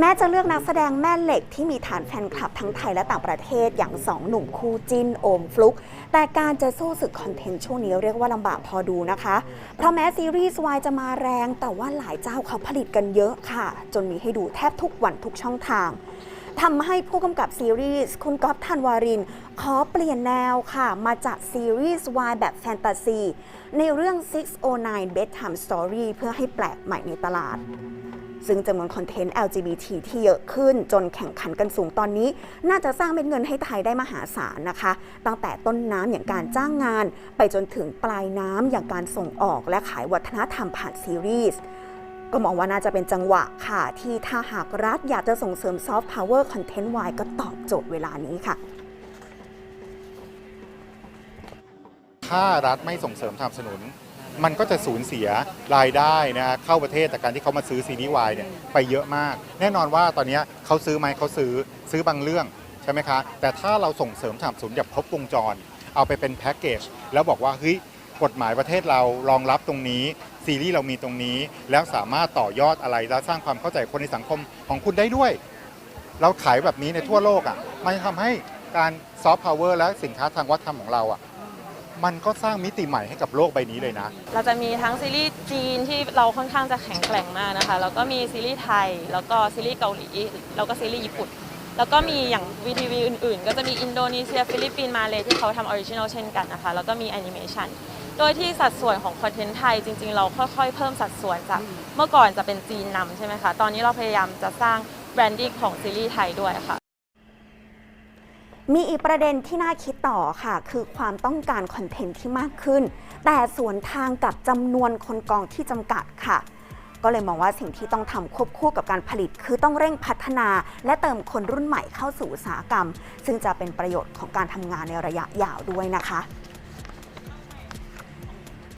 แม้จะเลือกนักแสดงแม่เหล็กที่มีฐานแฟนคลับทั้งไทยและต่างประเทศอย่างสองหนุ่มคู่จิ้นโอมฟลุก แต่การจะสู้ศึกคอนเทนต์ช่วงนี้เรียกว่าลำบากพอดูนะคะ เพราะแม้ซีรีส์วายจะมาแรง แต่ว่าหลายเจ้าเขาผลิตกันเยอะค่ะ จนมีให้ดูแทบทุกวันทุกช่องทางทำให้ผู้กำกับซีรีส์คุณก๊อฟธันวาริน ขอเปลี่ยนแนวค่ะ มาจากซีรีส์วายแบบแฟนตาซี ในเรื่อง 609 Bedtime Story เพื่อให้แปลกใหม่ในตลาด ซึ่งจำนวนคอนเทนต์ LGBT ที่เยอะขึ้นจนแข่งขันกันสูงตอนนี้ น่าจะสร้างเม็ดเงินให้ไทยได้มหาศาลนะคะ ตั้งแต่ต้นน้ำอย่างการจ้างงาน ไปจนถึงปลายน้ำอย่างการส่งออกและขายวัฒนธรรมผ่านซีรีส์ก็มองว่าน่าจะเป็นจังหวะค่ะ ที่ถ้าหากรัฐอยากจะส่งเสริมซอฟต์พาวเวอร์คอนเทนต์วายก็ตอบโจทย์เวลานี้ค่ะ ถ้ารัฐไม่ส่งเสริมสนับสนุน มันก็จะสูญเสียรายได้นะเข้าประเทศจากการที่เขามาซื้อซีรีส์วายเนี่ยไปเยอะมาก แน่นอนว่าตอนนี้เขาซื้อไหมเขาซื้อซื้อบางเรื่องใช่ไหมคะ แต่ถ้าเราส่งเสริมสนับสนุนแบบครบวงจร เอาไปเป็นแพ็กเกจแล้วบอกว่าเฮ้ยกฎหมายประเทศเรารองรับตรงนี้ ซีรีส์เรามีตรงนี้ แล้วสามารถต่อยอดอะไรและสร้างความเข้าใจคนในสังคมของคุณได้ด้วย เราขายแบบนี้ในทั่วโลกอะมันจะทำให้การซอฟต์พาวเวอร์และสินค้าทางวัฒนธรรมของเราอะ มันก็สร้างมิติใหม่ให้กับโลกใบนี้เลยนะ เราจะมีทั้งซีรีส์จีนที่เราค่อนข้างจะแข็งแกร่งมากนะคะ แล้วก็มีซีรีส์ไทย แล้วก็ซีรีส์เกาหลี แล้วก็ซีรีส์ญี่ปุ่น แล้วก็มีอย่าง VTV อื่นๆ ก็จะมีอินโดนีเซีย ฟิลิปปินส์ มาเลยที่เขาทำออริจินอลเช่นกันนะคะ แล้วก็มีแอนิเมชันโดยที่สัดส่วนของคอนเทนต์ไทยจริง ๆ เราค่อยๆ เพิ่มสัดส่วนจากเมื่อก่อนจะเป็นจีนนำใช่ไหมคะ ตอนนี้เราพยายามจะสร้างแบรนดิ้งของซีรีส์ไทยด้วยค่ะ มีอีกประเด็นที่น่าคิดต่อค่ะ คือความต้องการคอนเทนต์ที่มากขึ้น แต่สวนทางกับจำนวนคนกองที่จำกัดค่ะ ก็เลยมองว่าสิ่งที่ต้องทำควบคู่กับการผลิต คือต้องเร่งพัฒนา และเติมคนรุ่นใหม่เข้าสู่อุตสาหกรรม ซึ่งจะเป็นประโยชน์ของการทำงานในระยะยาวด้วยนะคะ